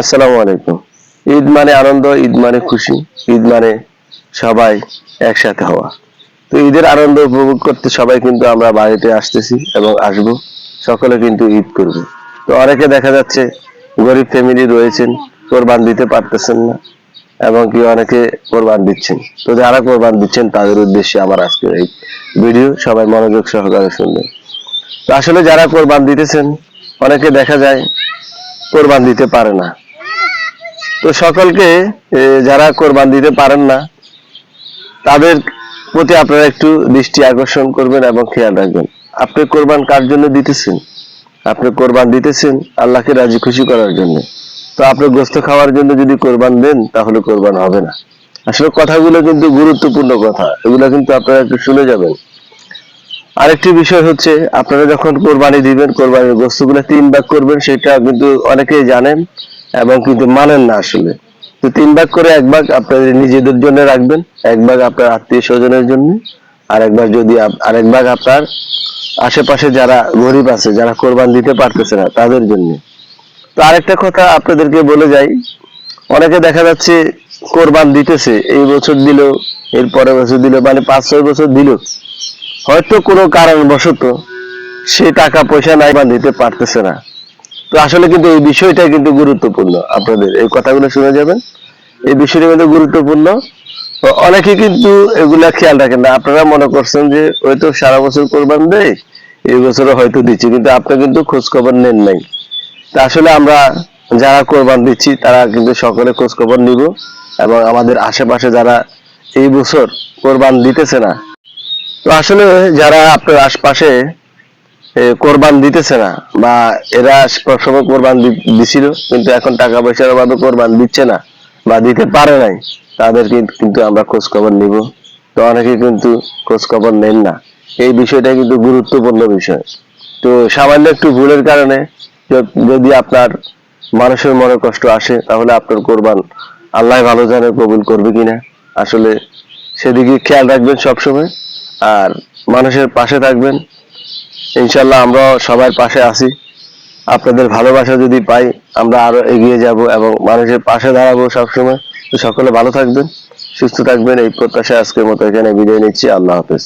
আসসালামু আলাইকুম। ঈদ মানে আনন্দ, ঈদ মানে খুশি, ঈদ মানে সবাই একসাথে হওয়া। তো ঈদের আনন্দ উপভোগ করতে সবাই কিন্তু আমরা বাড়িতে আসতেছি এবং আসব, সকলে কিন্তু ঈদ করবে। তো অনেকে দেখা যাচ্ছে গরিব ফ্যামিলি রয়েছেন, কোরবান দিতে পারতেছেন না এবং কি অনেকে কোরবান দিচ্ছেন। তো যারা কোরবান দিচ্ছেন, তাদের উদ্দেশ্যে আমার আজকে এই ভিডিও, সবাই মনোযোগ সহকারে শুনবেন। তো আসলে যারা কোরবান দিতেছেন, অনেকে দেখা যায় কোরবান দিতে পারে না। তো সকলকে যারা কোরবান দিতে পারেন না, তাদের প্রতি আপনারা একটু দৃষ্টি আকর্ষণ করবেন এবং খেয়াল রাখবেন। আপনি কোরবান কার জন্য দিতেছেন? আপনি কোরবান দিতেছেন আল্লাহকে রাজি খুশি করার জন্য। তো আপনি গোস্ত খাওয়ার জন্য যদি কোরবান দেন, তাহলে কোরবান হবে না। আসলে কথাগুলো কিন্তু গুরুত্বপূর্ণ কথা। এগুলো কিন্তু আপনারা একটু শুনে যাবেন। আরেকটি বিষয় হচ্ছে, আপনারা যখন কোরবানি দিবেন, কোরবানির গোস্তগুলো তিন ভাগ করবেন, সেটা কিন্তু অনেকেই জানেন। এবং কিন্তু মানেন না আসলে। তো তিন ভাগ করে এক ভাগ আপনাদের নিজেদের জন্য রাখবেন, এক ভাগ আপনার আত্মীয় স্বজনের জন্য, আর এক ভাগ যদি আপ- আর এক ভাগ আপনার আশেপাশে যারা গরিব আছে, যারা কোরবান দিতে পারতেছে না, তাদের জন্য। তো আরেকটা কথা আপনাদেরকে বলে যাই, অনেকে দেখা যাচ্ছে কোরবান দিতেছে, এই বছর দিল এর পরের বছর দিল মানে পাঁচ, ছয় বছর দিল হয়তো কোনো কারণবশত সে টাকা পয়সা নাই বা দিতে পারতেছে না। তো আসলে কিন্তু এই বিষয়টা কিন্তু গুরুত্বপূর্ণ আপনাদের। এই কথাগুলো শুনে যাবেন। এই বিষয়টা কিন্তু গুরুত্বপূর্ণ। অনেকে কিন্তু এগুলা খেয়াল রাখেন না। আপনারা মনে করছেন যে, হয়তো সারা বছর কোরবান দেয়, এই বছরও হয়তো দিচ্ছি, কিন্তু আপনি কিন্তু খোঁজ খবর নেন নাই। তা আসলে আমরা যারা কোরবান দিচ্ছি, তারা কিন্তু সকলে খোঁজ খবর নিব এবং আমাদের আশেপাশে যারা এই বছর কোরবান দিতেছে না। তো আসলে যারা আপনার আশপাশে কোরবান দিতেছে না, বা এরা প্রথমে কোরবান দিছিল, কিন্তু এখন টাকা পয়সার অভাবে কোরবান দিচ্ছে না, বা দিতে পারে নাই, তাদের কিন্তু আমরা খোঁজ খবর নিব। তো অনেকে কিন্তু খোঁজ খবর নেন না। এই বিষয়টা কিন্তু গুরুত্বপূর্ণ বিষয়। তো সামান্য একটু ভুলের কারণে যদি আপনার মানুষের মনে কষ্ট আসে, তাহলে আপনার কোরবান আল্লাহ ভালো জানে কবুল করবে কিনা। আসলে সেদিকে খেয়াল রাখবেন সবসময়, আর মানুষের পাশে থাকবেন ইনশাল্লাহ আমরা সবার পাশে আছি। আপনাদের ভালোবাসা যদি পাই, আমরা আরও এগিয়ে যাব এবং মানুষের পাশে দাঁড়াবো সবসময়। সকলে ভালো থাকবেন, সুস্থ থাকবেন, এই প্রত্যাশা আজকের মতো এখানে বিদায় নিচ্ছি। আল্লাহ হাফেজ।